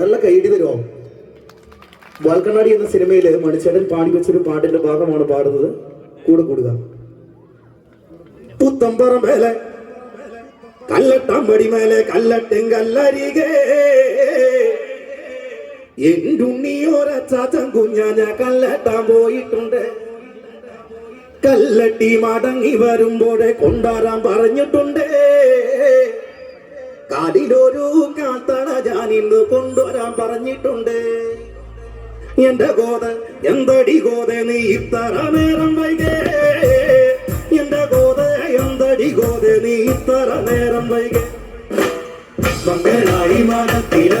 നല്ല കൈഡി തരുമോ? വാൽക്കണ്ണാടി എന്ന സിനിമയിൽ മണിച്ചേടൻ പാടി വെച്ചൊരു പാട്ടിന്റെ ഭാഗമാണ് പാടുന്നത്. കൂടെ കൂടുക. പുത്തമ്പറം മേലെ കല്ലട്ടമ്പടി മേലെ കല്ലട്ടും കല്ലരികേ. എന്റുണ്ണിയോരച്ചാച്ചൻ കുഞ്ഞാന കല്ലട്ടാൻ പോയിട്ടുണ്ട്. കല്ലട്ടി മടങ്ങി വരുമ്പോഴേ കൊണ്ടാരാൻ പറഞ്ഞിട്ടുണ്ട്. കാടിലൊരു ഞാൻ ഇന്ന് കൊണ്ടുവരാൻ പറഞ്ഞിട്ടുണ്ട്. എന്റെ ഗോത എന്തടി ഗോത നീ ഇത്തറ നേരം വൈകേ? എന്റെ ഗോത എന്തടി ഗോത നീ ഇത്തറ നേരം വൈകേ? മംഗളായി മനത്തിലെ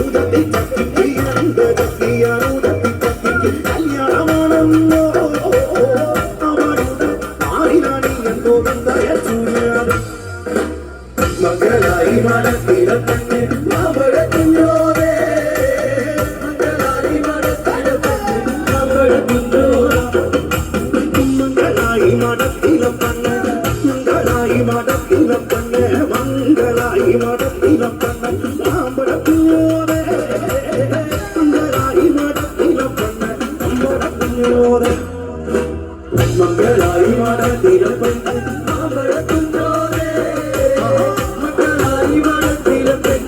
മകളായി വളർത്തിട തന്നെ അവളെ കുഞ്ഞോടെ മകളായി വളർത്തിട തന്നെ അവളെ കുഞ്ഞോടെ മകളായി മടത്തില തന്നെ മകളായി മടത്തില തന്നെ മംഗളായി മടത്തില തന്നെ മക്കളായി വളർത്തിരപ്പൻ മക്കളായി വളർത്തിരപ്പൻ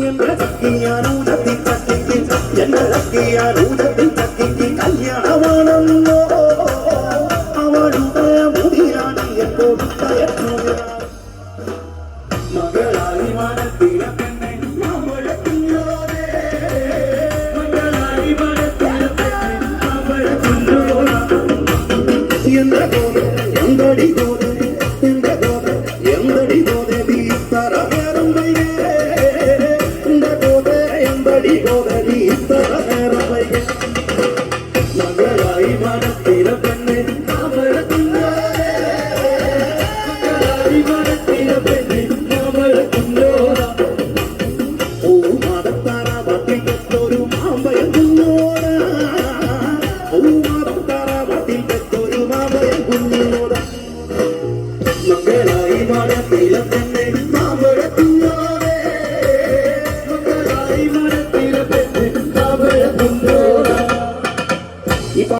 ഞങ്ങളൊക്കെയാണൂടത്തിൽ ചട്ടിക്ക് ഞങ്ങളൊക്കെയാണൂടത്തിൽ ചട്ടിക്ക് കല്യാണമാണെന്നോ? അവളുടെ മുടിയാണ് എപ്പോഴും Eagle. தன்னை